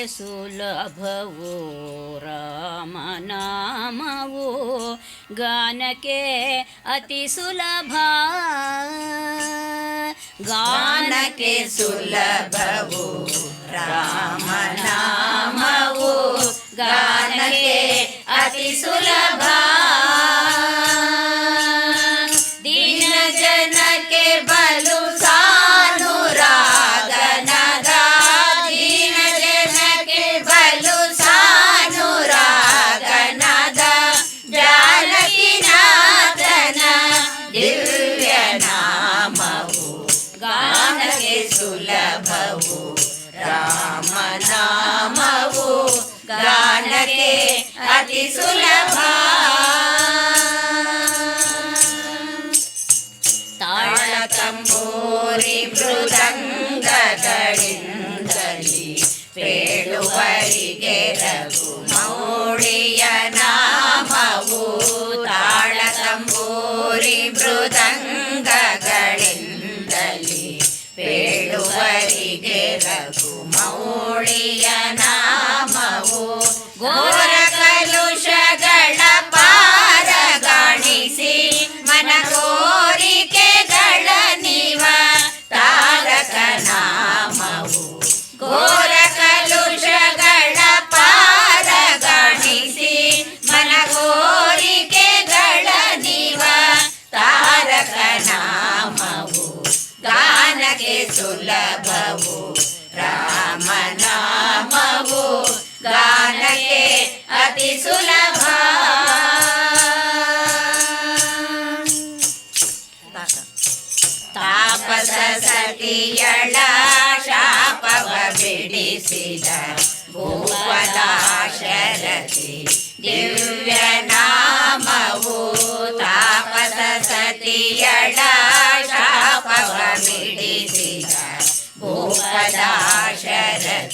ಗಾನಕ್ಕೆ ಸುಲಭವೋ ರಾಮನಾಮವೋ ಗಾನಕ್ಕೆ ಅತಿ ಸುಲಭ ಗಾನಕ್ಕೆ ಸುಲಭವು ರಾಮನಾಮವು ಗಾನಕ್ಕೆ ಅತಿ ಸುಲಭ ಸುಲಭವು ರಾಮನಾಮವು ಗಾನಕ್ಕೆ ಅತಿ ಸುಲಭ ತಾಳ ತಂಬೂರಿ ಮೃದಂಗಗಳಿಂದಲಿ ಬೇಡುವರಿಗೆ ರಘು ಮೌಳಿಯ ಮೌಳಿಯ ನಾಮವು. ಘೋರ ಕಲುಷಗಳ ಪಾರಗಾಣಿಸಿ ಮನ ಕೋರಿಕೆಗಳ ನಿವ ತಾರಕ ನಾಮವು. ಘೋರ ಕಲುಷಗಳ ಪಾರಗಾಣಿಸಿ ಸುಲಭವು. ರಾಮನಾಮವು ಗಾನಕ್ಕೆ ಅತಿ ಸುಲಭ ತಾಪಸ ಸತಿಯಳ ಶಾಪವ ಬಿಡಿಸಿದ ಭೂಪದ ಶರತಿ ದಿವ್ಯ ನಾಮವು ತಾಪಸ ಸತಿಯಳ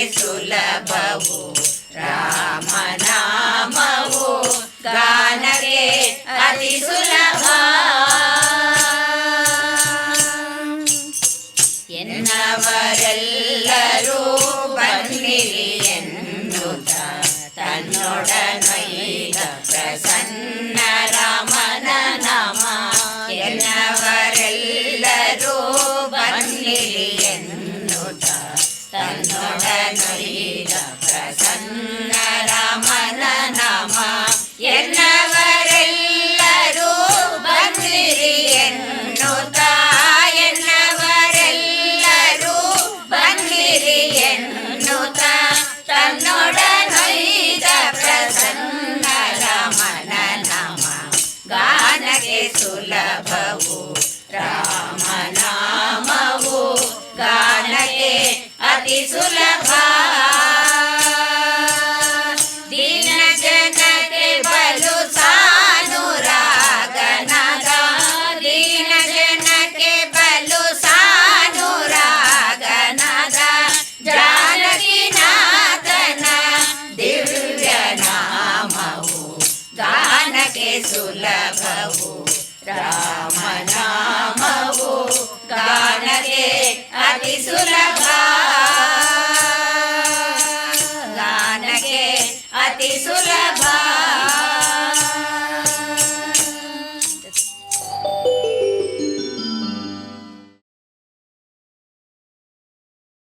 ಸುಲಭವು ರಾಮನಾಮವು ಪ್ರಸನ್ನ ರಾಮನ ನಾಮ ಎನ್ನವರೆಲ್ಲರೂ ಬನ್ನಿರಿ ಎನ್ನುತ್ತ ಎನ್ನವರೆಲ್ಲರೂ ಬನ್ನಿರಿ ಎನ್ನುತ್ತ ತನ್ನೊಡನೊಯ್ದ ಪ್ರಸನ್ನ ರಾಮನ ನಾಮ ಗಾನಕ್ಕೆ ಸುಲಭವು ರಾಮನಾಮವು ಗಾನಕ್ಕೆ ಅತಿ ಸುಲಭ ಸುಲಭವು ರಾಮನಾಮವು ಗಾನಕ್ಕೆ ಅತಿ ಸುಲಭ ಗಾನಕ್ಕೆ ಅತಿ ಸುಲಭ